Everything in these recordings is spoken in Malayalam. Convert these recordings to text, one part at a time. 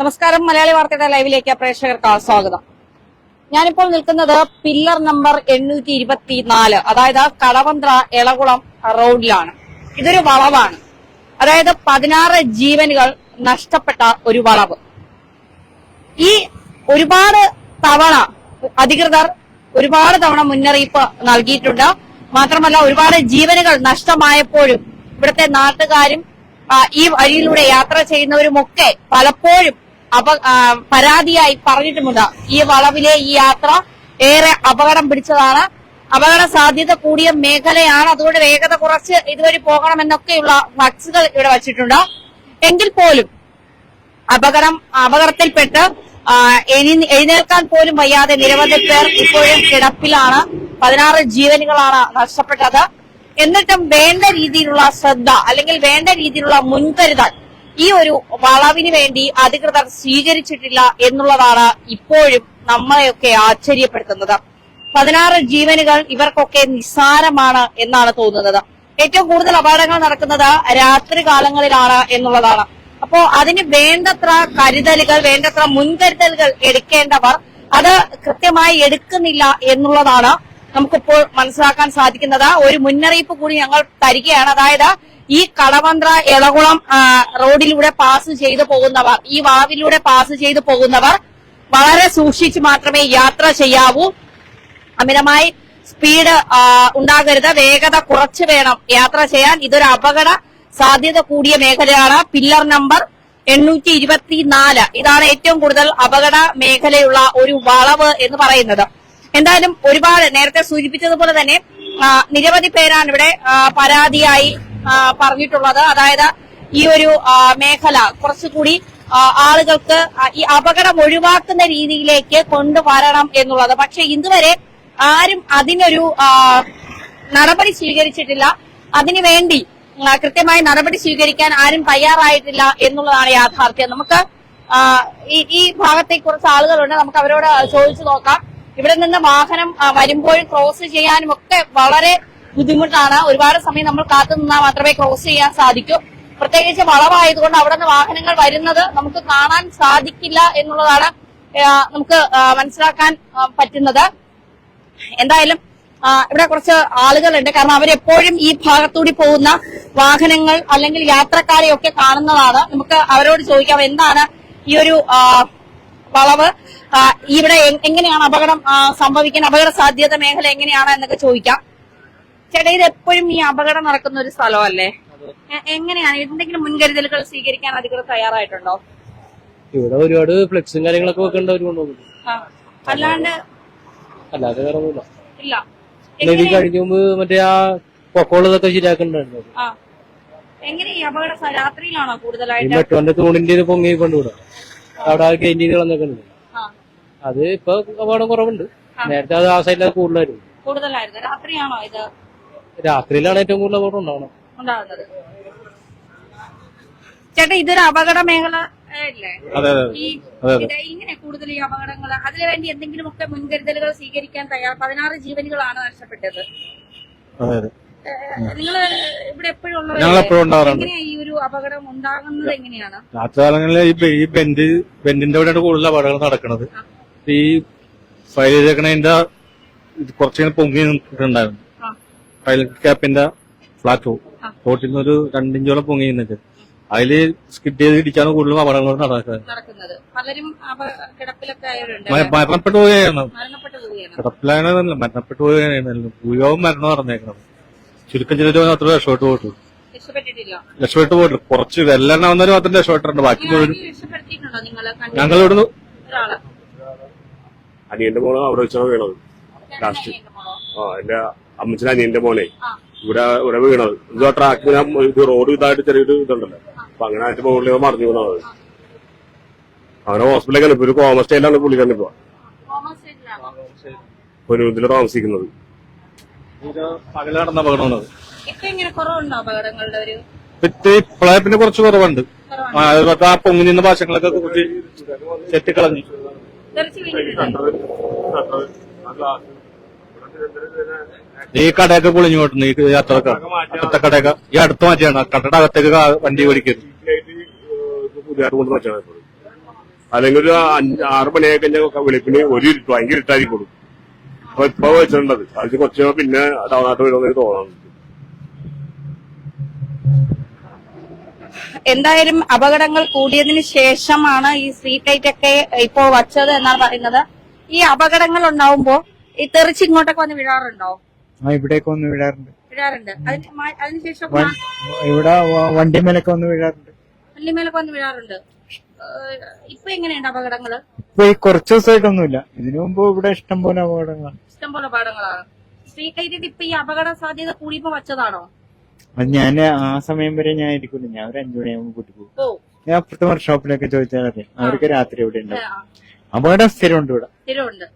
നമസ്കാരം മലയാളി വാർത്തയുടെ ലൈവിലേക്ക് പ്രേക്ഷകർക്ക് സ്വാഗതം. ഞാനിപ്പോൾ നിൽക്കുന്നത് പില്ലർ നമ്പർ എണ്ണൂറ്റി ഇരുപത്തിനാല് അതായത് കടവന്ത്ര എളകുളം റോഡിലാണ്. ഇതൊരു വളവാണ്. അതായത് പതിനാറ് ജീവനുകൾ നഷ്ടപ്പെട്ട ഒരു വളവ്. ഈ ഒരുപാട് തവണ അധികൃതർ ഒരുപാട് തവണ മുന്നറിയിപ്പ് നൽകിയിട്ടുണ്ട്. മാത്രമല്ല ഒരുപാട് ജീവനുകൾ നഷ്ടമായപ്പോഴും ഇവിടുത്തെ നാട്ടുകാരും ഈ വഴിയിലൂടെ യാത്ര ചെയ്യുന്നവരുമൊക്കെ പലപ്പോഴും അപ പരാതിയായി പറഞ്ഞിട്ടുമുണ്ട്. ഈ വളവിലെ ഈ യാത്ര ഏറെ അപകടം പിടിച്ചതാണ്. അപകട സാധ്യത കൂടിയ മേഖലയാണ്. അതുകൊണ്ട് വേഗത കുറച്ച് ഇതുവഴി പോകണമെന്നൊക്കെയുള്ള ഫ്ലക്സുകൾ ഇവിടെ വച്ചിട്ടുണ്ട്. എങ്കിൽ പോലും അപകടം അപകടത്തിൽപ്പെട്ട് എഴുന്നേൽക്കാൻ പോലും വയ്യാതെ നിരവധി പേർ ഇപ്പോഴും കിടപ്പിലാണ്. പതിനാറ് ജീവനുകളാണ് നഷ്ടപ്പെട്ടത്. എന്നിട്ടും വേണ്ട രീതിയിലുള്ള ശ്രദ്ധ അല്ലെങ്കിൽ വേണ്ട രീതിയിലുള്ള മുൻകരുതൽ ഈ ഒരു വളവിന് വേണ്ടി അധികൃതർ സ്വീകരിച്ചിട്ടില്ല എന്നുള്ളതാണ് ഇപ്പോഴും നമ്മളെയൊക്കെ ആശ്ചര്യപ്പെടുത്തുന്നത്. പതിനാറ് ജീവനുകൾ ഇവർക്കൊക്കെ നിസ്സാരമാണ് എന്നാണ് തോന്നുന്നത്. ഏറ്റവും കൂടുതൽ അപകടങ്ങൾ നടക്കുന്നത് രാത്രി കാലങ്ങളിലാണ് എന്നുള്ളതാണ്. അപ്പോ അതിന് വേണ്ടത്ര കരുതലുകൾ വേണ്ടത്ര മുൻകരുതലുകൾ എടുക്കേണ്ടവർ അത് കൃത്യമായി എടുക്കുന്നില്ല എന്നുള്ളതാണ് നമുക്കിപ്പോൾ മനസ്സിലാക്കാൻ സാധിക്കുന്നത് ഒരു മുന്നറിയിപ്പ് കൂടി ഞങ്ങൾ തരികയാണ്. അതായത് ഈ കടവന്ത്ര എളകുളം റോഡിലൂടെ പാസ് ചെയ്തു പോകുന്നവർ ഈ വാവിലൂടെ പാസ് ചെയ്തു പോകുന്നവർ വളരെ സൂക്ഷിച്ച് മാത്രമേ യാത്ര ചെയ്യാവൂ. അമിതമായി സ്പീഡ് ഉണ്ടാകരുത്. വേഗത കുറച്ച് വേണം യാത്ര ചെയ്യാൻ. ഇതൊരു അപകട സാധ്യത കൂടിയ മേഖലയാണ്. പില്ലർ നമ്പർ എണ്ണൂറ്റി ഇതാണ് ഏറ്റവും കൂടുതൽ അപകട മേഖലയുള്ള ഒരു വളവ് എന്ന് പറയുന്നത്. എന്തായാലും ഒരുപാട് നേരത്തെ സൂചിപ്പിച്ചതുപോലെ തന്നെ നിരവധി പേരാണ് ഇവിടെ പരാതിയായി പറഞ്ഞിട്ടുള്ളത്. അതായത് ഈ ഒരു മേഖല കുറച്ചുകൂടി ആളുകൾക്ക് ഈ അപകടം ഒഴിവാക്കുന്ന രീതിയിലേക്ക് കൊണ്ടുവരണം എന്നുള്ളത്. പക്ഷെ ഇതുവരെ ആരും അതിനൊരു നടപടി സ്വീകരിച്ചിട്ടില്ല. അതിനുവേണ്ടി കൃത്യമായി നടപടി സ്വീകരിക്കാൻ ആരും തയ്യാറായിട്ടില്ല എന്നുള്ളതാണ് യാഥാർത്ഥ്യം. നമുക്ക് ഈ ഭാഗത്തെ കുറച്ച് ആളുകളുണ്ട്. നമുക്ക് അവരോട് ചോദിച്ചു നോക്കാം. ഇവിടെ നിന്ന് വാഹനം വരുമ്പോൾ ക്രോസ് ചെയ്യാനും ഒക്കെ വളരെ ബുദ്ധിമുട്ടാണ്. ഒരുപാട് സമയം നമ്മൾ കാത്തു നിന്നാൽ മാത്രമേ ക്രോസ് ചെയ്യാൻ സാധിക്കൂ. പ്രത്യേകിച്ച് വളവായതുകൊണ്ട് അവിടെ നിന്ന് വാഹനങ്ങൾ വരുന്നത് നമുക്ക് കാണാൻ സാധിക്കില്ല എന്നുള്ളതാണ് നമുക്ക് മനസ്സിലാക്കാൻ പറ്റുന്നത്. എന്തായാലും ഇവിടെ കുറച്ച് ആളുകളുണ്ട്. കാരണം അവരെപ്പോഴും ഈ ഭാഗത്തൂടി പോകുന്ന വാഹനങ്ങൾ അല്ലെങ്കിൽ യാത്രക്കാരെയൊക്കെ കാണുന്നതാണ്. നമുക്ക് അവരോട് ചോദിക്കാം എന്താണ് ഈ ഒരു വളവ്? ഇവിടെ എങ്ങനെയാണ് അപകടം സംഭവിക്കുന്ന സംഭവിക്കാൻ അപകട സാധ്യത മേഖല എങ്ങനെയാണ് എന്നൊക്കെ ചോദിക്കാം. ചേട്ടാ ഇത് എപ്പോഴും ഈ അപകടം നടക്കുന്ന ഒരു സ്ഥലമല്ലേ? എങ്ങനെയാണ്? എന്തെങ്കിലും മുൻകരുതലുകൾ സ്വീകരിക്കാൻ അധികൃതർ തയ്യാറായിട്ടുണ്ടോ? ഇവിടെ ഒരുപാട് ഫ്ലെക്സും കാര്യങ്ങളൊക്കെ വെക്കേണ്ട ഒരു കൊണ്ടുപോകുന്നു ആ, അല്ലാണ്ട് അല്ലാതെ വേറെ ഇല്ല. ഇത് കഴിഞ്ഞ മുമ്പ് മറ്റേ ആ പൊക്കമുള്ളതൊക്കെ ശരിയാക്കണ്ടായിരുന്നു. എങ്ങനെ ഈ അപകട രാത്രിയിലാണോ കൂടുതലായിട്ട്? മെട്രോന്റെ തൂണിന്റെ ഇത് പൊങ്ങി കൊണ്ടുവിടാം അവിടെ ആ കെയിൻ കളഞ്ഞൊക്കെ ഉണ്ട് ആ അത് ഇപ്പൊ അപകടം കുറവുണ്ട്. നേരത്തെ അത് ആ സൈഡിൽ കൂടുതലായിരുന്നു. കൂടുതലായിരുന്നു. രാത്രിയാണോ ഇത്? രാത്രിയിലാണ് ഏറ്റവും കൂടുതൽ അപകടം ഉണ്ടാവണം ഉണ്ടാകുന്നത് ചേട്ടാ ഇതൊരു അപകട മേഖല അല്ലേ അതെ അതെ ഈ ഇത് ഇങ്ങനെ കൂടുതൽ ഈ അപകടങ്ങൾ അതിനുവേണ്ടി എന്തെങ്കിലുമൊക്കെ മുൻകരുതലുകൾ സ്വീകരിക്കാൻ തയ്യാർ പതിനാറ് ജീവനുകളാണ് നഷ്ടപ്പെട്ടത്. അതെ അതെ. നിങ്ങൾ ഇവിടെ എപ്പോഴും ഞങ്ങൾ എപ്പോഴും ഉണ്ടാകാറുണ്ട് എങ്ങനെയാ ഈ ഒരു അപകടം ഉണ്ടാകുന്നത് എങ്ങനെയാണ്? രാത്രികാലങ്ങളിൽ ഈ ബെ- ഈ ബെൻഡ് ബെൻഡിന്റെ അവിടെയാണ് കൂടുതൽ അപകടങ്ങൾ നടക്കുന്നത് ഈ ഫയൽ ചെയ്തേക്കണതിന്റെ ഇത് കുറച്ചിങ്ങനെ പൊങ്ങി നിന്നിട്ടുണ്ടായിരുന്നു. ഫയൽ ക്യാപ്പിന്റെ ഫ്ലാറ്റ് തോട്ടിൽ ഒരു രണ്ടിഞ്ചോളം പൊങ്ങി നിന്നിട്ട്. അതിൽ സ്കിഡ് ചെയ്ത് ഇടിച്ചാണ് കൂടുതലും അപകടങ്ങൾ നടക്കുന്നത്. പലരും മരണപ്പെട്ടു പോവുകയാണ്. കിടപ്പിലാണെന്നല്ല മരണപ്പെട്ടു പോവുകയാണ് ഭൂയോഗം മരണം നടന്നേക്കണം ചുരുക്കം ചിലര് അത്ര രക്ഷപ്പെട്ടു പോയിട്ടു രക്ഷപ്പെട്ടിട്ടില്ല. രക്ഷപ്പെട്ടു പോയിട്ടു കുറച്ച് വെല്ലെണ്ണ വന്നവര് മാത്രം രക്ഷപ്പെട്ടിട്ടുണ്ട്. ബാക്കി മുഴുവൻ ആരെങ്കിലും രക്ഷപ്പെടുത്തിയിട്ടുണ്ടോ നിങ്ങൾ ഞങ്ങൾ ഇവിടുന്ന് ഒരാൾ അനിയന്റെ മോൾ അവിടെ വെച്ചാണ് വീണത്. ലാസ്റ്റ്. എന്റെ ആ എന്റെ അമ്മച്ചന അനിയന്റെ മോനെ ആ. ഇവിടെ ഇവിടെ വീണത്. ഇത് ട്രാക്കിന് ഇത് റോഡ് ഇതായിട്ട് ചെറിയൊരു ഇതുണ്ടല്ലോ. അപ്പൊ അങ്ങനെ അതിന്റെ മുകളിൽ മറിഞ്ഞു വീണത് അവനെ ഹോസ്പിറ്റലിലേക്ക് ഇപ്പൊ ഒരു കോമ സ്റ്റൈലാണ് പുള്ളി ഇപ്പൊ. കോമൺ ഒരു ഇതിൽ താമസിക്കുന്നത്. നടന്ന അപകടമാണ്? ഇപ്പൊ ഇങ്ങനെ കുറവുണ്ടോ അപകടങ്ങളുടെ ഒരു? ഇപ്പൊ ഇപ്പളെ പിന്നെ കുറച്ച് കുറവുണ്ട്. ആ, പൊങ്ങി നിന്ന ഭാഷകളൊക്കെ തെറിച്ച് വീണിട്ടുണ്ട് ഈ കടയൊക്കെ പൊളിഞ്ഞു പോട്ടുണ്ട് ഈ യാത്രക്കാർ അടുത്ത കടയൊക്കെ ഈ അടുത്ത് മാറ്റിയാണ്. കടയുടെ അകത്തേക്ക് വണ്ടി ഓടിക്കരുത്. അല്ലെങ്കിൽ ഒരു അഞ്ച് ആറ് മണിയായി കഴിഞ്ഞാൽ വെളുപ്പിന് ഒരു ഇരുട്ട് ഭയങ്കര ഇട്ടായിരിക്കും അപ്പൊ ഇപ്പൊ വെച്ചിട്ടുണ്ടത് അത് കുറച്ച് പിന്നെ ടൗണായിട്ട് വരുമെന്ന് തോന്നുന്നു എന്തായാലും അപകടങ്ങൾ കൂടിയതിന് ശേഷമാണ് ഈ സ്ട്രീറ്റ് ലൈറ്റ് ഒക്കെ ഇപ്പോ വച്ചത് എന്നാണ് പറയുന്നത്. ഈ അപകടങ്ങൾ ഉണ്ടാവുമ്പോ ഈ തെറിച്ച് ഇങ്ങോട്ടൊക്കെ വന്ന് വിഴാറുണ്ടോ? ആ ഇവിടേക്ക് വന്ന് അതിന് മാ- അതിനുശേഷം ഇവിടെ വണ്ടിമേലൊക്കെ വന്ന് വീഴാറുണ്ട്. പള്ളിമേലൊക്കെ വന്ന് വീഴാറുണ്ട്. ഏഹ് ഇപ്പൊ എങ്ങനെയുണ്ട് അപകടങ്ങൾ? ഇപ്പൊ ഈ കുറച്ച് ദിവസമായിട്ടൊന്നുമില്ല ഇതിനു മുമ്പ് ഇവിടെ ഇഷ്ടം പോലെ അപകടങ്ങളാണ്. ഇഷ്ടംപോലെ അപകടങ്ങളാണ്. സ്ട്രീറ്റ് ലൈറ്റിൽ ഇപ്പൊ ഈ അപകട സാധ്യത കൂടിയപ്പോ വച്ചതാണോ? അത് ഞാൻ ആ സമയം വരെ ഞാൻ ഇരിക്കില്ല ഞാൻ ഒരു അഞ്ചു മണിയാകുമ്പോൾ കൂട്ടി പോകും. ഞാൻ അപ്പുറത്തെ വർക്ക്ഷോപ്പിലൊക്കെ ചോദിച്ചാൽ അറിയാം അവർക്ക് രാത്രി ഇവിടെ ഉണ്ടാവും അപകടം സ്ഥിരമുണ്ട് ഇവിടെ. സ്ഥിരമുണ്ട്.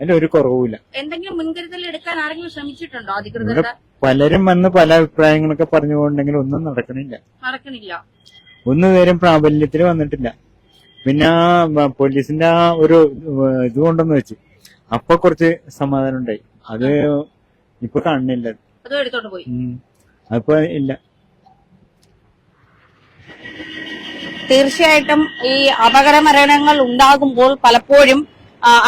അതിൽ ഒരു കുറവുമില്ല. എന്തെങ്കിലും മുൻകരുതൽ എടുക്കാൻ ആരെങ്കിലും ശ്രമിച്ചിട്ടുണ്ടോ അധികൃതർ അധികൃതരുടെ പലരും വന്ന് പല അഭിപ്രായങ്ങളൊക്കെ പറഞ്ഞു പോകണ്ടെങ്കിൽ ഒന്നും നടക്കണില്ല. നടക്കണില്ല. ഒന്നും നേരം പ്രാബല്യത്തിൽ വന്നിട്ടില്ല. പിന്നെ ആ പോലീസിന്റെ ആ ഒരു ഇത് കൊണ്ടെന്ന് വെച്ച്. അപ്പൊ കുറച്ച് സമാധാനം ഉണ്ടായി. അത് ഇപ്പൊ കാണുന്നില്ല. അതും എടുത്തോണ്ട് പോയി. അതിപ്പോ ഇല്ല. തീർച്ചയായിട്ടും ഈ അപകട മരണങ്ങൾ ഉണ്ടാകുമ്പോൾ പലപ്പോഴും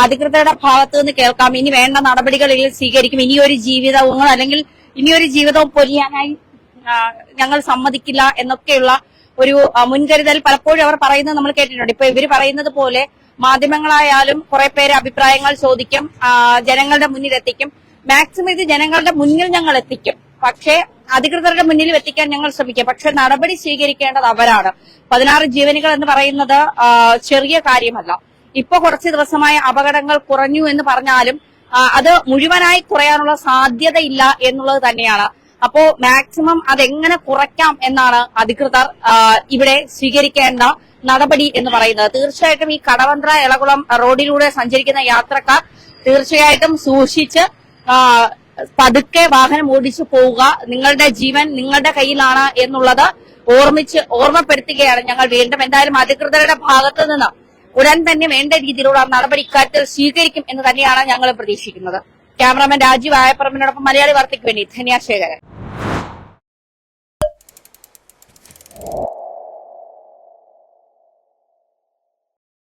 അധികൃതരുടെ ഭാഗത്ത് നിന്ന് കേൾക്കാം. ഇനി വേണ്ട നടപടികൾ ഇതിൽ സ്വീകരിക്കും. ഇനിയൊരു ജീവിതവും അല്ലെങ്കിൽ ഇനിയൊരു ജീവിതവും പൊലിയാനായി ഞങ്ങൾ സമ്മതിക്കില്ല എന്നൊക്കെയുള്ള ഒരു മുൻകരുതൽ പലപ്പോഴും അവർ പറയുന്നത് നമ്മൾ കേട്ടിട്ടുണ്ട്. ഇപ്പൊ ഇവർ പറയുന്നത് പോലെ മാധ്യമങ്ങളായാലും കുറെ പേര് അഭിപ്രായങ്ങൾ ചോദിക്കും ജനങ്ങളുടെ മുന്നിൽ എത്തിക്കും മാക്സിമം ഇത് ജനങ്ങളുടെ മുന്നിൽ ഞങ്ങൾ എത്തിക്കും. പക്ഷേ അധികൃതരുടെ മുന്നിൽ എത്തിക്കാൻ ഞങ്ങൾ ശ്രമിക്കാം. പക്ഷെ നടപടി സ്വീകരിക്കേണ്ടത് അവരാണ്. പതിനാറ് ജീവനികൾ എന്ന് പറയുന്നത് ചെറിയ കാര്യമല്ല. ഇപ്പൊ കുറച്ച് ദിവസമായ അപകടങ്ങൾ കുറഞ്ഞു എന്ന് പറഞ്ഞാലും അത് മുഴുവനായി കുറയാനുള്ള സാധ്യതയില്ല എന്നുള്ളത് തന്നെയാണ്. അപ്പോ മാക്സിമം അതെങ്ങനെ കുറയ്ക്കാം എന്നാണ് അധികൃതർ ഇവിടെ സ്വീകരിക്കേണ്ട നടപടി എന്ന് പറയുന്നത്. തീർച്ചയായിട്ടും ഈ കടവന്ത്ര ഇളകുളം റോഡിലൂടെ സഞ്ചരിക്കുന്ന യാത്രക്കാർ തീർച്ചയായിട്ടും സൂക്ഷിച്ച് പതുക്കെ വാഹനം ഓടിച്ചു പോവുക. നിങ്ങളുടെ ജീവൻ നിങ്ങളുടെ കയ്യിലാണ് എന്നുള്ളത് ഓർമ്മിച്ച് ഓർമ്മപ്പെടുത്തുകയാണ് ഞങ്ങൾ വീണ്ടും. എന്തായാലും അധികൃതരുടെ ഭാഗത്ത് നിന്ന് ഉടൻ തന്നെ വേണ്ട രീതിയിലുള്ള നടപടി ഇക്കാര്യത്തിൽ സ്വീകരിക്കും എന്ന് തന്നെയാണ് ഞങ്ങൾ പ്രതീക്ഷിക്കുന്നത്. ക്യാമറാമാൻ രാജീവ് ആയപ്പറമ്പിനോടൊപ്പം മലയാളി വാർത്തയ്ക്ക് വേണ്ടി ധന്യാശേഖരൻ